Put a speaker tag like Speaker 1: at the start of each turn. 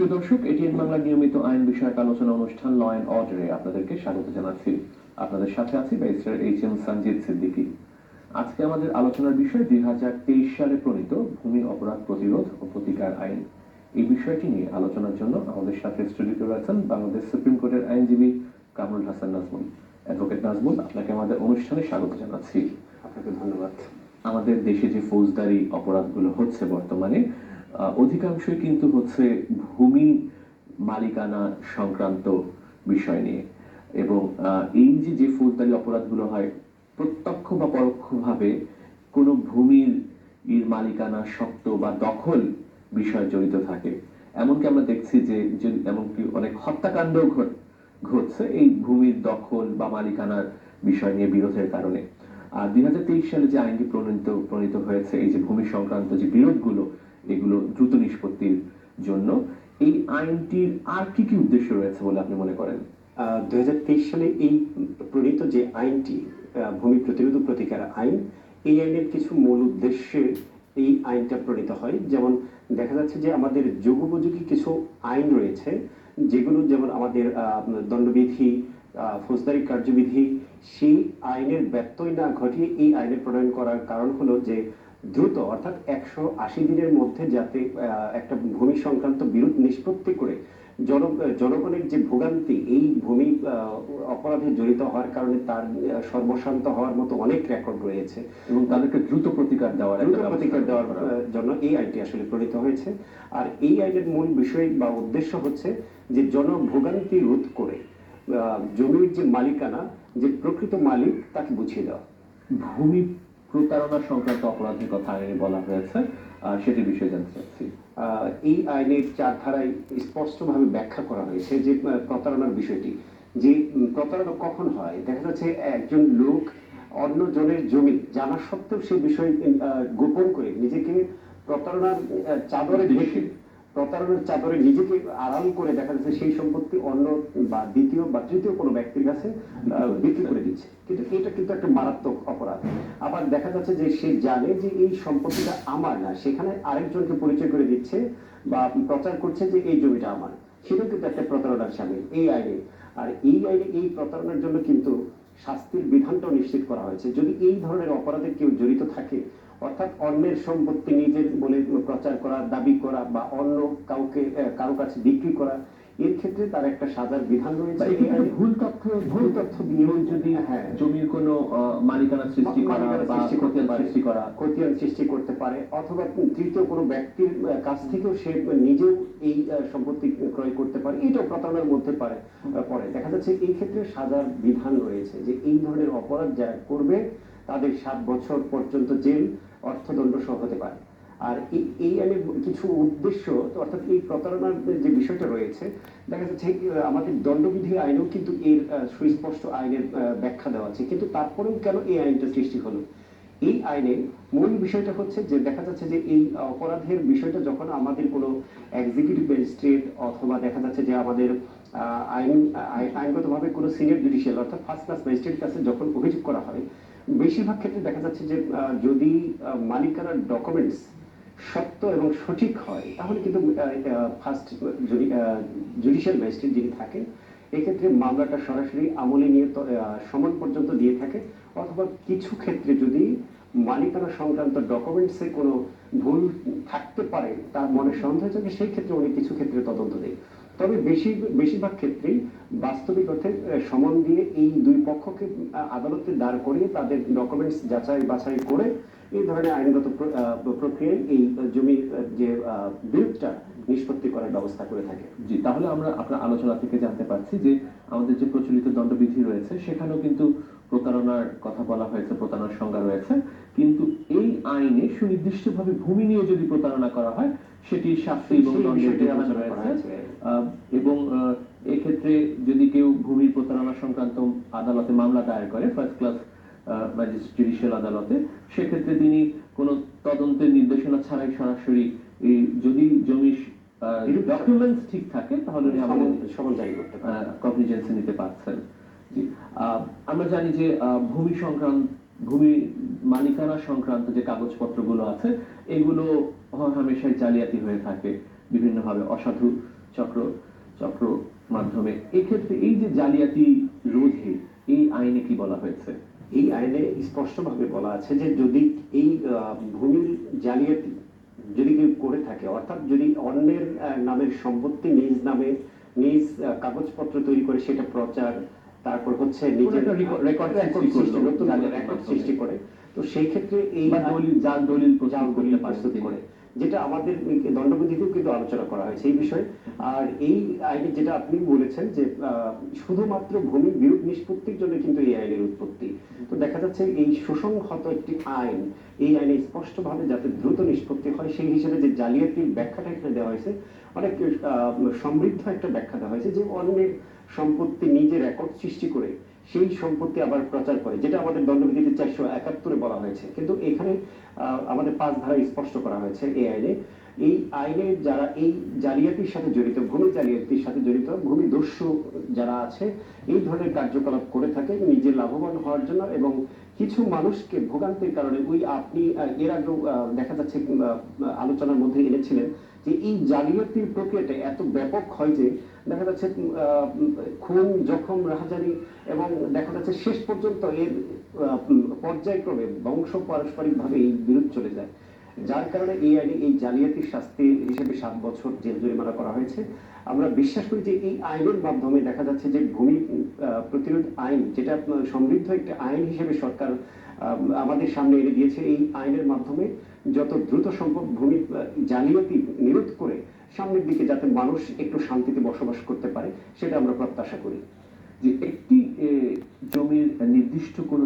Speaker 1: প্রিয় দর্শক এটিএন বাংলা নিয়মিত আইন বিষয়ক আলোচনা অনুষ্ঠান ল অ্যান্ড অর্ডারে আপনাদেরকে স্বাগত জানাচ্ছি। আপনাদের সাথে আছি barrister H M Sanjit Siddiqui. আজকে আমাদের আলোচনার বিষয় দুই হাজার তেইশ সালে প্রণীত ভূমি অপরাধ প্রতিরোধ ও প্রতিকার আইন। এই বিষয়টি নিয়ে আলোচনার জন্য আমাদের সাথে স্টুডিওতে রয়েছেন বাংলাদেশ সুপ্রিম কোর্টের আইনজীবী কামরুল হাসান নাজমুল। অ্যাডভোকেট নাজমুল আপনাকে আমাদের অনুষ্ঠানে স্বাগত জানাচ্ছি।
Speaker 2: আপনাকে ধন্যবাদ।
Speaker 1: আমাদের দেশে যে ফৌজদারি অপরাধগুলো হচ্ছে বর্তমানে অধিকাংশই কিন্তু হচ্ছে ভূমি মালিকানা সংক্রান্ত বিষয় নিয়ে। এবং এই যে যে ফৌজদারি অপরাধগুলো হয়, প্রত্যক্ষ বা পরোক্ষভাবে কোনো ভূমির মালিকানা শক্ত বা দখল বিষয় জড়িত থাকে। এমনকি আমরা দেখছি যে যে, এমনকি অনেক হত্যাকাণ্ড ঘটছে এই ভূমির দখল বা মালিকানার বিষয় নিয়ে বিরোধের কারণে। আর দুই হাজার তেইশ সালে যে আইনটি প্রণীত প্রণীত হয়েছে, এই যে ভূমি সংক্রান্ত যে বিরোধগুলো এগুলো দ্রুত নিষ্পত্তির জন্য। এই আইনটির আর কি কি উদ্দেশ্য রয়েছে বলে আপনি মনে করেন?
Speaker 2: দুই হাজার তেইশ সালে এই প্রণীত যে আইনটি ভূমি প্রতিরোধ প্রতিকার আইন, এই আইনের কিছু মূল উদ্দেশ্যে এই আইনটা প্রণীত হয়। যেমন দেখা যাচ্ছে যে আমাদের যুগোপযোগী কিছু আইন রয়েছে, যেগুলো যেমন আমাদের দণ্ডবিধি ফৌজদারি কার্যবিধি, সেই আইনের ব্যত্যয় না ঘটিয়ে এই আইনের প্রণয়ন করার কারণ হলো যে দ্রুত অর্থাৎ একশো আশি দিনের মধ্যে যাতে একটা ভূমি সংক্রান্ত বিরোধ নিষ্পত্তি করে জন জনগণের যে ভোগান্তি এই ভূমি অপরাধে জড়িত হওয়ার কারণে তার সর্বশান্ত হওয়ার মতো অনেক রেকর্ড রয়েছে।
Speaker 1: এবং তাদেরকে দ্রুত প্রতিকার দেওয়ার
Speaker 2: দ্রুত প্রতিকার দেওয়ার জন্য এই আইনটি আসলে প্রণীত হয়েছে। আর এই আইনের মূল বিষয় বা উদ্দেশ্য হচ্ছে যে জনভোগান্তি রোধ করে জমির যে মালিকানা যে প্রকৃত মালিক তাকে বুঝিয়ে দেওয়া।
Speaker 1: ভূমি প্রতারণা সংক্রান্ত অপরাধের কথা আইনে বলা হয়েছে সেটি বিষয়ে জানতে চাচ্ছি।
Speaker 2: এই আইনের চার ধারায় স্পষ্টভাবে ব্যাখ্যা করা হয়েছে যে প্রতারণার বিষয়টি। যে প্রতারণা কখন হয়? দেখা যাচ্ছে একজন লোক অন্য জনের জমি জানা সত্ত্বেও সে বিষয় গোপন করে নিজেকে প্রতারণার চাদরে ঢেকে প্রতারণার চাদরে নিজেকে আড়াল করে দেখা যাচ্ছে সেই সম্পত্তি অন্য বা দ্বিতীয় বা তৃতীয় কোনো ব্যক্তির কাছে বিক্রি করে দিচ্ছে। কিন্তু এটা কিন্তু একটা মারাত্মক অপরাধ। আবার দেখা যাচ্ছে যে সে জানে যে এই সম্পত্তিটা আমার না, সেখানে আরেকজনকে পরিচয় করে দিচ্ছে বা প্রচার করছে যে এই জমিটা আমার। সেটাও কিন্তু একটা প্রতারণার সামিল, এই আইনে। আর এই আইনে এই প্রতারণার জন্য কিন্তু শাস্তির বিধানটাও নিশ্চিত করা হয়েছে। যদি এই ধরনের অপরাধে কেউ জড়িত থাকে অর্থাৎ অন্যের সম্পত্তি নিজের বলে প্রচার করা দাবি করা বা অন্য কাউকে কারও কাছে বিক্রি করা এর ক্ষেত্রে তার একটা সাজার বিধান রয়েছে।
Speaker 1: ভুল তথ্য
Speaker 2: ভুল তথ্য দিয়ে
Speaker 1: যদি
Speaker 2: হ্যাঁ।
Speaker 1: জমির কোনো মালিকানা সৃষ্টি করা বা
Speaker 2: সৃষ্টি করতে পারে।
Speaker 1: সৃষ্টি করা
Speaker 2: খতিয়ান সৃষ্টি করতে পারে অথবা তৃতীয় কোনো ব্যক্তির কাছ থেকেও সে নিজেও এই সম্পত্তি ক্রয় করতে পারে এটাও প্রতারণার মধ্যে পারে পড়ে। দেখা যাচ্ছে এই ক্ষেত্রে সাজার বিধান রয়েছে যে এই ধরনের অপরাধ যারা করবে তাদের সাত বছর পর্যন্ত জেল অর্থদণ্ড সহ হতে পারে। আর এই আইনের কিছু উদ্দেশ্য অর্থাৎ এই প্রতারণার যে বিষয়টা রয়েছে, দেখা যাচ্ছে আমাদের দণ্ডবিধি আইনেও কিন্তু এর সুস্পষ্ট আইনের ব্যাখ্যা দেওয়া আছে। কিন্তু তারপরেও কেন এই আইনটা সৃষ্টি হলো? এই আইনে মূল বিষয়টা হচ্ছে যে, দেখা যাচ্ছে যে এই অপরাধের বিষয়টা যখন আমাদের কোনো এক্সিকিউটিভ ম্যাজিস্ট্রেট অথবা দেখা যাচ্ছে যে আমাদের আইন আই- আইনগতভাবে কোনো সিনিয়র জুডিশিয়াল অর্থাৎ ফার্স্ট ক্লাস ম্যাজিস্ট্রেট কাছে যখন অভিযোগ করা হয় বেশিরভাগ ক্ষেত্রে দেখা যাচ্ছে যে যদি মালিকানার ডকুমেন্টস সত্য এবং সঠিক হয়, তাহলে কিন্তু ফার্স্ট জুডিশিয়াল ম্যাজিস্ট্রেট যিনি থাকেন, এক্ষেত্রে মামলাটা সরাসরি আমলে নিয়ে সমন পর্যন্ত দিয়ে থাকে। অথবা কিছু ক্ষেত্রে যদি মালিকানা সংক্রান্ত ডকুমেন্টসে কোনো ভুল থাকতে পারে, তার মনে সন্দেহ থাকে, সেই ক্ষেত্রে উনি কিছু ক্ষেত্রে তদন্ত দেয় তবে বেশি বেশিরভাগ ক্ষেত্রেই বাস্তবিক অর্থে সমন দিয়ে এই দুই পক্ষকে আদালতে দাঁড় করিয়ে তাদের ডকুমেন্টস যাচাই বাছাই করে এই ধরনের আইনগত প্রক্রিয়ায় এই আহ, যে বিরোধটা নিষ্পত্তি করার ব্যবস্থা করে থাকে।
Speaker 1: জি তাহলে আমরা আপনার আলোচনা থেকে জানতে পারছি যে আমাদের যে প্রচলিত দণ্ডবিধি রয়েছে সেখানেও কিন্তু প্রতারণার কথা বলা হয়েছে প্রতারণার সংজ্ঞা রয়েছে। কিন্তু এই আইনে সুনির্দিষ্টভাবে ভূমি নিয়ে যদি প্রতারণা করা হয় সেটি শাস্তি এবং রয়েছে। এবং এক্ষেত্রে যদি কেউ ভূমি প্রতারণা সংক্রান্ত আদালতে মামলা দায়ের করে ফার্স্ট ক্লাস জুডিশিয়াল আদালতে সেক্ষেত্রে তিনি কোনো তদন্তের নির্দেশনা ছাড়াই সরাসরি এই যদি জমি ডকুমেন্টস ঠিক থাকে তাহলে উনি আমাদের
Speaker 2: সমন- সমন জারি করতে পারে
Speaker 1: কগনিজেন্সে নিতে পারছেন। আমরা জানি যে ভূমি সংক্রান্ত, ভূমি মালিকানা সংক্রান্ত যে কাগজপত্রগুলো আছে, এগুলো হামেশাই জালিয়াতি হয়ে থাকে বিভিন্নভাবে, অসাধু চক্র চক্র মাধ্যমে। এক্ষেত্রে এই যে জালিয়াতি রোধে এই আইনে কি বলা হয়েছে?
Speaker 2: এই আইনে স্পষ্টভাবে বলা আছে যে যদি এই ভূমির জালিয়াতি যদি কেউ করে থাকে, অর্থাৎ যদি অন্যের নামের সম্পত্তি নিজ নামে, নিজ কাগজপত্র তৈরি করে সেটা প্রচার তারপর হচ্ছে নিজের রেকর্ড
Speaker 1: সৃষ্টি
Speaker 2: নতুন রেকর্ড সৃষ্টি করে। তো সেই ক্ষেত্রে এই
Speaker 1: বা দলিল জাল দলিল প্রস্তুত
Speaker 2: জাল
Speaker 1: করতে
Speaker 2: দলিল
Speaker 1: পারে
Speaker 2: করে। যেটা আমাদের দণ্ডবিধিতেও কিন্তু আলোচনা করা হয়েছে এই বিষয়ে। আর এই আইনে যেটা আপনি বলেছেন যে শুধুমাত্র ভূমি বিরোধ নিষ্পত্তির জন্য কিন্তু এই আইনের উৎপত্তি। তো দেখা যাচ্ছে এই সুসংহত একটি আইন, এই আইনে স্পষ্টভাবে যাতে দ্রুত নিষ্পত্তি হয়, সেই হিসেবে যে জালিয়াতির ব্যাখ্যাটা এখানে দেওয়া হয়েছে, অনেক সমৃদ্ধ একটা ব্যাখ্যা দেওয়া হয়েছে যে অন্যের সম্পত্তি নিজে রেকর্ড সৃষ্টি করে সেই সম্পত্তি আবার প্রচার করে, যেটা আমাদের দণ্ডবিধিতে চারশো একাত্তরে বলা হয়েছে। কিন্তু এখানে আমাদের পাঁচ ধারায় স্পষ্ট করা হয়েছে এই আইনে। এই আইনে যারা এই জালিয়াতির সাথে জড়িত, ভূমি জালিয়াতির সাথে জড়িত, ভূমি দস্যু যারা আছে, এই ধরনের কার্যকলাপ করে থাকে, নিজে লাভবান হওয়ার জন্য এবং কিছু মানুষকে ভোগান্তির কারণে, ওই আপনি এর আগেও দেখা যাচ্ছে আলোচনার মধ্যে এনেছিলেন যে এই জালিয়াতির প্রক্রিয়াটা এত ব্যাপক হয় যে দেখা যাচ্ছে খুন, জখম রাহাজানি এবং দেখা যাচ্ছে শেষ পর্যন্ত এর পর্যায়ক্রমে বংশ পারস্পরিকভাবে এই বিরোধ চলে যায়। যার কারণে এই আইনে এই জালিয়াতির শাস্তি হিসেবে সাত বছর জেল জরিমানা করা হয়েছে। আমরা বিশ্বাস করি যে এই আইনের মাধ্যমে দেখা যাচ্ছে যে ভূমি প্রতিরোধ আইন, যেটা সমৃদ্ধ একটা আইন হিসেবে সরকার আমাদের সামনে এনে দিয়েছে এই আইনের মাধ্যমে যত দ্রুত সম্ভব ভূমি জালিয়াতি নিরোধ করে সামনের দিকে যাতে মানুষ একটু শান্তিতে বসবাস করতে পারে, সেটা আমরা প্রত্যাশা করি।
Speaker 1: যে একটি জমির নির্দিষ্ট কোনো